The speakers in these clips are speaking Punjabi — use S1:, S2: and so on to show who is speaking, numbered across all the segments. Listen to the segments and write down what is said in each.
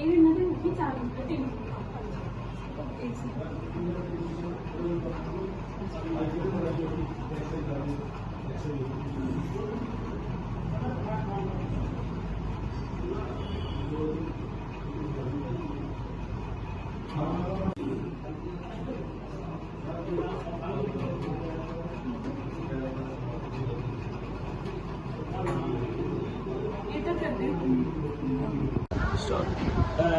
S1: ਨਹੀਂ ਚਾਰ ਤਿੰਨ ਇਹ ਤਾਂ ਕਰਦੇ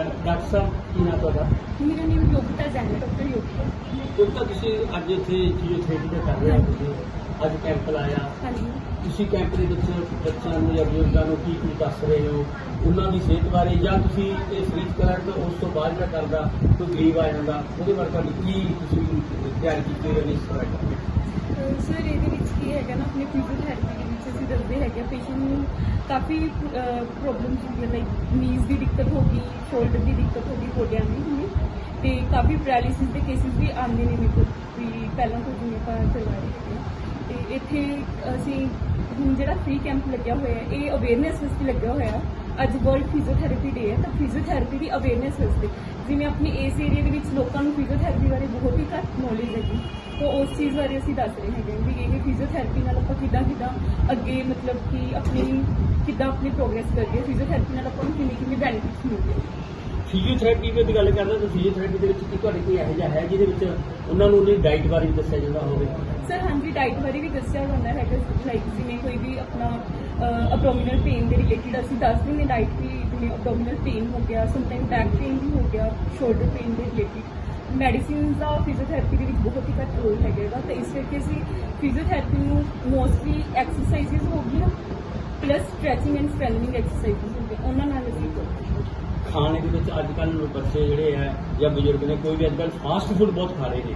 S2: ਡਾਕਟਰ ਸਾਹਿਬ ਕੀ ਨਾਮ ਤੁਹਾਡਾ?
S1: ਮੇਰਾ ਨਾਮ ਯੋਗਤਾ ਜੈਨ ਹੈ ਡਾਕਟਰ ਯੋਗਤਾ।
S2: ਕਿਉਂਕਿ ਤੁਸੀਂ ਅੱਜ ਇੱਥੇ ਫਿਜ਼ੀਓਥੈਰੇਪੀ ਦਾ ਕਰ ਰਹੇ ਹੋ ਤੁਸੀਂ ਅੱਜ ਕੈਂਪ ਲਾਇਆ।
S1: ਹਾਂਜੀ।
S2: ਤੁਸੀਂ ਕੈਂਪ ਦੇ ਵਿੱਚ ਬੱਚਿਆਂ ਨੂੰ ਜਾਂ ਬਜ਼ੁਰਗਾਂ ਨੂੰ ਕੀ ਕੀ ਦੱਸ ਰਹੇ ਹੋ? ਉਹਨਾਂ ਦੀ ਸਿਹਤ ਬਾਰੇ ਜਾਂ ਤੁਸੀਂ ਇਹ ਫ੍ਰੀਜ ਕਰਨ ਤੋਂ ਉਸ ਤੋਂ ਬਾਅਦ ਜਿਹੜਾ ਕਰਦਾ ਕੋਈ ਗਰੀਬ ਆ ਜਾਂਦਾ ਉਹਦੇ ਬਾਰੇ ਤੁਹਾਡੀ ਕੀ ਤੁਸੀਂ ਤਿਆਰੀ ਕੀਤੀ ਹੋਈ ਹੈ ਇਸ ਤਰ੍ਹਾਂ
S1: ਸਰ ਇਹਦੇ ਵਿੱਚ ਕੀ ਹੈਗਾ ਨਾ ਆਪਣੇ ਫਿਜ਼ੀਓਥੈਰੇਪੀ ਦੇ ਵਿੱਚ ਅਸੀਂ ਦੱਸਦੇ ਹੈਗੇ ਪੇਸ਼ੈਂਟ ਨੂੰ ਕਾਫੀ ਪ੍ਰੋਬਲਮਸ ਹੁੰਦੀਆਂ ਲਾਈਕ ਨੀਜ਼ ਦੀ ਦਿੱਕਤ ਹੋ ਗਈ ਸ਼ੋਲਡਰ ਦੀ ਦਿੱਕਤ ਹੋ ਗਈ ਗੋਡਿਆਂ ਦੀ ਹੁੰਦੀ ਤੇ ਕਾਫੀ ਪੈਰਾਲਿਸਿਸ ਦੇ ਕੇਸਿਸ ਵੀ ਆਉਂਦੇ ਨੇ ਮੇਰੇ ਕੋਲ ਵੀ ਪਹਿਲਾਂ ਤੋਂ ਜਿਵੇਂ ਆਪਾਂ ਚਲਾ ਰਹੇ ਤੇ ਇੱਥੇ ਅਸੀਂ ਹੁਣ ਜਿਹੜਾ ਫ੍ਰੀ ਕੈਂਪ ਲੱਗਿਆ ਹੋਇਆ ਹੈ, ਇਹ ਅਵੇਅਰਨੈਸ ਵਾਸਤੇ ਲੱਗਿਆ ਹੋਇਆ ਹੈ। ਅੱਜ ਵਰਲਡ ਫਿਜ਼ੀਓਥੈਰੇਪੀ ਡੇ ਹੈ, ਤਾਂ ਫਿਜ਼ੀਓਥੈਰੇਪੀ ਦੀ ਅਵੇਅਰਨੈਸ ਵਾਸਤੇ। ਜਿਵੇਂ ਆਪਣੀ ਇਸ ਏਰੀਆ ਦੇ ਵਿੱਚ ਲੋਕਾਂ ਨੂੰ ਫਿਜ਼ੀਓਥੈਰੇਪੀ ਬਾਰੇ ਬਹੁਤ ਹੀ ਘੱਟ ਨੌਲੇਜ ਹੈਗੀ। ਤਾਂ ਉਸ ਚੀਜ਼ ਬਾਰੇ ਅਸੀਂ ਦੱਸ ਰਹੇ ਹੈਗੇ ਵੀ ਇਹ ਫਿਜ਼ੀਓਥੈਰੇਪੀ ਨਾਲ ਆਪਾਂ ਕਿੱਦਾਂ ਕਿੱਦਾਂ ਅੱਗੇ ਮਤਲਬ ਕਿ ਆਪਣੀ ਕਿੱਦਾਂ ਆਪਣੀ ਪ੍ਰੋਗਰੈਸ ਕਰੀਏ ਫਿਜ਼ੀਓਥੈਰੇਪੀ ਨਾਲ ਆਪਾਂ ਨੂੰ ਕਿੰਨੇ ਕਿੰਨੇ ਬੈਨੀਫਿਟਸ ਮਿਲਦੇ
S2: ਫਿਜ਼ੀਓਥੈਰੇਪੀ ਦੀ ਗੱਲ ਕਰਦਾ ਤਾਂ ਫਿਜ਼ੀਓਥੈਰੇਪੀ ਦੇ ਵਿੱਚ ਕੀ ਤੁਹਾਡੇ ਕੋਈ ਇਹੋ ਜਿਹਾ ਹੈ ਜਿਹਦੇ ਵਿੱਚ ਉਹਨਾਂ ਨੂੰ ਉਹਦੀ ਡਾਈਟ ਬਾਰੇ ਵੀ ਦੱਸਿਆ ਜਾਂਦਾ ਹੋਵੇ?
S1: ਸਰ ਹਾਂਜੀ ਡਾਈਟ ਬਾਰੇ ਵੀ ਦੱਸਿਆ ਜਾਂਦਾ ਹੈਗਾ ਲਾਈਕ ਜਿਵੇਂ ਕੋਈ ਵੀ ਆਪਣਾ ਅਬਡੋਮੀਨਲ ਪੇਨ ਦੇ ਰਿਲੇਟਡ ਅਸੀਂ ਦੱਸ ਦਿੰਦੇ ਡਾਈਟ ਵੀ ਜਿਵੇਂ ਅਬਡੋਮੀਨਲ ਪੇਨ ਹੋ ਗਿਆ ਸਮਟਾਈਮ ਬੈਕ ਪੇਨ ਵੀ ਹੋ ਗਿਆ ਸ਼ੋਲਡਰ ਪੇਨ ਦੇ ਰਿਲੇਟਡ ਮੈਡੀਸਿਨਸ ਦਾ ਫਿਜ਼ੀਓਥੈਰੇਪੀ ਦੇ ਵਿੱਚ ਬਹੁਤ ਹੀ ਘੱਟ ਰੋਲ ਹੈਗਾ ਤਾਂ ਇਸ ਕਰਕੇ ਅਸੀਂ ਫਿਜ਼ੀਓਥੈਰੇਪੀ ਨੂੰ ਮੋਸਟਲੀ ਐਕਸਰਸਾਈਜ਼ਸ ਹੋ ਗਈਆਂ plus stretching and strengthening exercises ਹੋ ਗਈਆਂ। ਉਹਨਾਂ ਨਾਲ ਅਸੀਂ
S2: ਖਾਣੇ ਦੇ ਵਿੱਚ ਅੱਜ ਕੱਲ੍ਹ ਬੱਚੇ ਜਿਹੜੇ ਆ ਜਾਂ ਬਜ਼ੁਰਗ ਨੇ ਕੋਈ ਵੀ ਅੱਜ ਕੱਲ੍ਹ ਫਾਸਟ ਫੂਡ ਬਹੁਤ ਖਾ ਰਹੇ ਨੇ।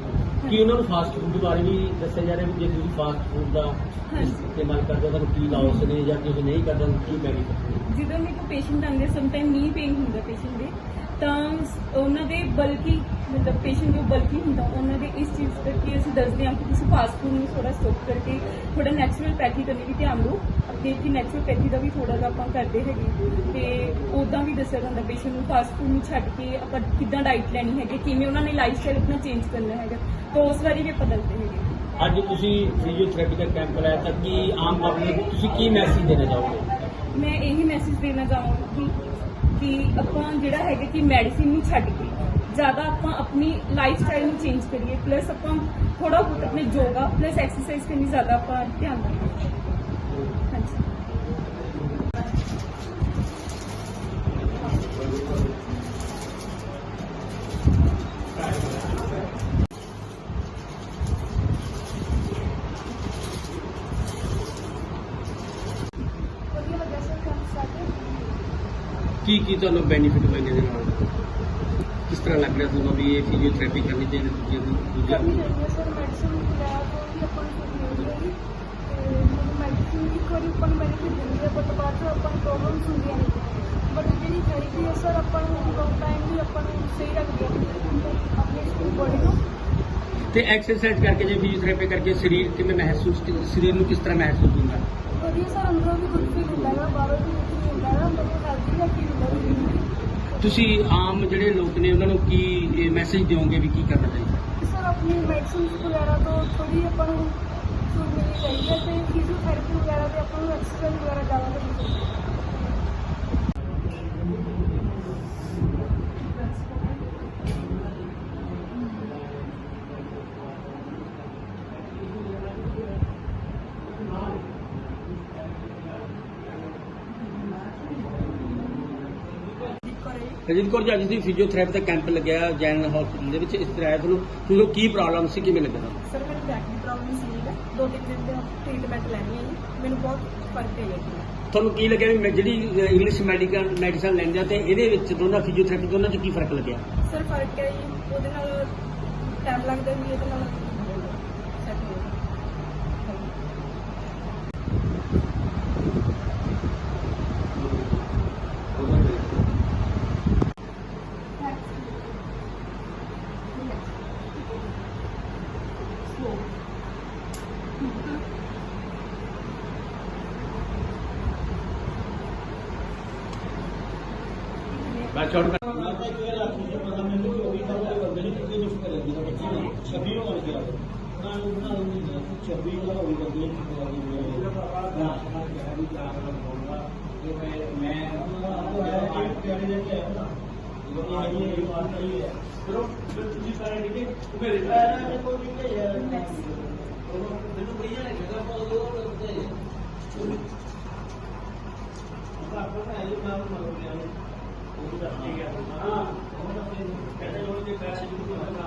S2: ਕੀ ਉਹਨਾਂ ਨੂੰ ਫਾਸਟ ਫੂਡ ਬਾਰੇ ਵੀ ਦੱਸਿਆ ਜਾ ਰਿਹਾ ਵੀ ਜੇ ਤੁਸੀਂ ਫਾਸਟ ਫੂਡ ਦਾ। ਇਸਤੇਮਾਲ ਕਰਦੇ ਹੋ ਤਾਂ ਕੀ ਲਾਉਸ ਨੇ ਜਾਂ ਜੇ ਨਹੀਂ ਕਰਦੇ ਕੀ ਬੈਨੀਫਿਟ ਨੇ?
S1: ਜਦੋਂ ਮੇਰੇ ਕੋਲ ਪੇਸ਼ੈਂਟ ਆਉਂਦੇ ਸਮਟਾਈਮ ਨੀ ਪੇਨ ਹੁੰਦਾ ਪੇਸ਼ੈਂਟ ਦੇ। ਤਾਂ ਉਹਨਾਂ ਦੇ ਬਲਕੀ ਮਤਲਬ ਪੇਸ਼ੈਂਟ ਜੋ ਬਲਕੀ ਹੁੰਦਾ ਉਹਨਾਂ ਦੇ ਇਸ ਚੀਜ਼ ਕਰਕੇ ਅਸੀਂ ਦੱਸਦੇ ਹਾਂ ਕਿ ਤੁਸੀਂ ਫਾਸਟ ਫੂਡ ਨੂੰ ਥੋੜਾ ਸਟਾਪ ਕਰਕੇ ਥੋੜਾ ਨੈਚੁਰਲ ਪੈਥੀ ਕਰਨੇ ਵੀ ਧਿਆਨ ਦਿਓ। ਅੱਗੇ ਕਿ ਨੈਚੁਰਲ ਪੈਥੀ ਦਾ ਵੀ ਥੋੜਾ ਜਿਹਾ ਆਪਾਂ ਕਰਦੇ ਹੈਗੇ। ਤੇ ਉਦਾਂ ਵੀ ਦੱਸਿਆ ਜਾਂਦਾ ਪੇਸ਼ੈਂਟ ਨੂੰ ਫਾਸਟ ਫੂਡ ਨੂੰ ਛੱਡ ਕੇ ਆਪਾਂ ਕਿੱਦਾਂ ਡਾਈਟ ਲੈਣੀ ਹੈਗੀ ਕਿਵੇਂ ਉਹਨਾਂ ਨੇ ਲਾਈਫ ਸਟਾਈਲ ਆਪਣਾ ਚੇਂਜ ਕਰਨਾ ਹੈਗਾ। ਤਾਂ ਉਸ ਬਾਰੇ ਵੀ ਆਪਾਂ ਦੱਸਦੇ ਹੈਗੇ।
S2: ਅੱਜ ਤੁਸੀਂ ਫਿਜ਼ੀਓਥੈਰੇਪੀ ਦਾ ਕੈਂਪ ਲਾਇਆ ਤਾਂ ਕੀ ਆਮ ਪਬਲਿਕ ਨੂੰ ਤੁਸੀਂ ਕੀ ਮੈਸੇਜ ਦੇਣਾ ਚਾਹੋਗੇ?
S1: ਮੈਂ ਇਹੀ ਮੈਸੇਜ ਦੇਣਾ ਚਾਹਾਂਗੀ ਕਿ ਆਪਾਂ ਜਿਹੜਾ ਹੈਗਾ ਕਿ ਮੈਡੀਸਿਨ ਨੂੰ ਛੱਡ ਕੇ ਜ਼ਿਆਦਾ ਆਪਾਂ ਆਪਣੀ ਲਾਈਫ ਸਟਾਈਲ ਨੂੰ ਚੇਂਜ ਕਰੀਏ ਪਲੱਸ ਆਪਾਂ ਥੋੜਾ ਬਹੁਤ ਆਪਣੇ ਯੋਗਾ ਪਲੱਸ ਐਕਸਰਸਾਈਜ਼ ਕਰਨੀ ਜ਼ਿਆਦਾ ਆਪਾਂ ਧਿਆਨ ਦੇਈਏ ਹਾਂਜੀ ਵਧੀਆ ਲੱਗਾ ਸਰ ਕੰਮ ਸਾਡੇ
S2: ਕੀ ਕੀ ਤੁਹਾਨੂੰ ਬੈਨੀਫਿਟ ਹੋਏ ਨੇ ਇਹਦੇ ਨਾਲ? ਕਿਸ ਤਰ੍ਹਾਂ ਲੱਗ ਰਿਹਾ ਤੁਹਾਨੂੰ ਵੀ ਇਹ ਫਿਜ਼ੀਓਥੈਰੇਪੀ ਕਰਨੀ ਚਾਹੀਦੀ ਦੂਜੇ ਨੂੰ ਦੂਜੇ
S3: ਕਰਨੀ ਚਾਹੀਦੀ ਹੈ ਸਰ ਮੈਡੀਸਿਨ ਤੋਂ ਵੀ ਆਪਾਂ ਨੂੰ ਕੁਝ ਮਿਲਦੀ ਹੈਗੀ ਤੇ ਮੈਨੂੰ ਮੈਡੀਸਿਨ ਇੱਕ ਵਾਰੀ ਆਪਾਂ ਨੂੰ ਬੈਨੀਫਿਟ ਦਿੰਦੀ ਹੈ ਬਟ ਬਾਅਦ ਚੋਂ ਆਪਾਂ ਨੂੰ ਪ੍ਰੋਬਲਮਸ ਹੁੰਦੀਆਂ ਨੇ ਬਟ ਜਿਹੜੀ ਥੈਰੇਪੀ ਹੈ ਸਰ ਆਪਾਂ ਨੂੰ ਲੌਂਗ ਟਾਈਮ ਵੀ ਆਪਾਂ ਨੂੰ ਸਹੀ ਰੱਖਦੀ ਹੈ ਆਪਣੀ ਬੋਡੀ ਨੂੰ।
S2: ਤੇ ਐਕਸਰਸਾਈਜ਼ ਕਰਕੇ ਜੇ ਫਿਜ਼ੀਓਥੈਰੇਪੀ ਕਰਕੇ ਸਰੀਰ ਕਿਵੇਂ ਮਹਿਸੂਸ ਸਰੀਰ ਨੂੰ ਕਿਸ ਤਰ੍ਹਾਂ ਮਹਿਸੂਸ ਹੁੰਦਾ?
S3: ਵਧੀਆ ਸਰ ਅੰਦਰੋਂ ਵੀ ਗੁੱਡ ਫੀਲ ਹੁੰਦਾ ਹੈ ਬਾਹਰੋਂ ਵੀ
S2: ਤੁਸੀਂ ਆਮ ਜਿਹੜੇ ਲੋਕ ਨੇ, ਉਹਨਾਂ ਨੂੰ ਕੀ ਮੈਸੇਜ ਦਿਓਗੇ ਵੀ ਕੀ ਕਰਨਾ ਚਾਹੀਦਾ?
S3: ਸਰ, ਆਪਣੀ ਮੈਡੀਸਿਨ ਵਗੈਰਾ ਤੋਂ ਥੋੜੀ ਆਪਾਂ ਨੂੰ ਛੂਟ ਮਿਲਣੀ ਚਾਹੀਦੀ ਹੈ ਤੇ ਫਿਜ਼ੀਓਥੈਰੇਪੀ ਵਗੈਰਾ ਤੇ ਆਪਾਂ ਨੂੰ ਐਕਸਰਸਾਈਜ਼ ਵਗੈਰਾ ਜ਼ਿਆਦਾ ਕਰਨੀ ਚਾਹੀਦੀ
S2: ਰਜਿੰਦਰ ਕੌਰ ਜੀ ਅੱਜ ਦੀ ਫਿਜ਼ੀਓਥੈਰੇਪੀ ਦਾ ਕੈਂਪ ਲੱਗਿਆ ਜੈਨ ਹਸਪੀਟਲ ਦੇ ਵਿੱਚ ਇਸ ਤਰ੍ਹਾਂ ਤੁਹਾਨੂੰ ਤੁਹਾਨੂੰ ਕੀ ਪ੍ਰੋਬਲਮ ਸੀ ਕਿਵੇਂ ਲੱਗਾ ਤੁਹਾਨੂੰ?
S3: ਸਰ ਮੈਨੂੰ ਬੈਕ ਦੀ ਪ੍ਰੋਬਲਮ ਸੀ ਹੈ। ਦੋ ਤਿੰਨ ਦਿਨ ਦਾ ਟ੍ਰੀਟਮੈਂਟ ਲੈਣੀ ਹੈ ਜੀ। ਮੈਨੂੰ ਬਹੁਤ ਫ਼ਰਕ ਪਿਆ ਜੀ।
S2: ਤੁਹਾਨੂੰ ਕੀ ਲੱਗਿਆ ਵੀ ਮੈਂ ਜਿਹੜੀ ਇੰਗਲਿਸ਼ ਮੈਡੀਕਲ ਮੈਡੀਸਨ ਲੈਂਦੇ ਆ ਤੇ ਇਹਦੇ ਵਿੱਚ ਦੋਨਾਂ ਫਿਜ਼ੀਓਥੈਰੇਪੀ ਦੋਨਾਂ 'ਚ ਕੀ ਫ਼ਰਕ ਲੱਗਿਆ?
S3: ਸਰ ਫ਼ਰਕ ਹੈ ਜੀ ਉਹਦੇ ਨਾਲ ਟਾਈਮ ਲੱਗਦਾ ਵੀ ਇਹਦੇ ਨਾਲ ਸੈੱਟ ਹੋ ਜਾਂਦਾ। ਮੈਂ ਚੌੜ ਕਰ
S2: ਮੈਂ ਤਾਂ ਇਹ ਲੱਖ ਰੁਪਏ ਪਤਾ ਮੈਨੂੰ ਕਿ ਉਹ ਵੀ ਤਾਂ ਉਹ ਬੰਦੇ ਨੇ ਕਿੰਨੇ ਮੁਸ਼ਕਲ ਹੈ ਜਿਹਦਾ ਬੱਚੇ ਨੇ 26 ਹੋ ਗਿਆ ਉਹਨਾਂ ਨੂੰ ਬਣਾ ਲਈ 26 ਦਾ ਹੋ ਗਿਆ ਬੰਦੇ ਨੇ ਕਰਾ ਲਈ ਮੈਂ ਆਪਣਾ ਕਹਿ ਵੀ ਚਾਰ ਦਾ ਬੋਲਦਾ ਤੇ ਮੈਂ ਮੈਂ ਉਹ ਹੈ
S3: ਕਿ
S2: ਤਿਆਰੀ ਦੇ ਕੇ ਆਇਆ ਹੈ।
S3: ਮੈਨੂੰ ਬਈਆ ਨੇ ਜਗ੍ਹਾ ਪਾਉ ਦੋ ਲੱਗਦੇ
S2: ਆਪਾਂ ਤਾਂ ਇਹ ਕੰਮ ਕਰ ਰਹੇ ਹਾਂ
S3: ਉਹ ਤਾਂ ਠੀਕ ਹੈ ਹਾਂ ਉਹ ਤਾਂ ਕਹਿੰਦੇ ਲੋਕ ਦੇ ਪੈਸੇ ਜਿਹੜੇ ਕੰਮ ਆ ਗਏ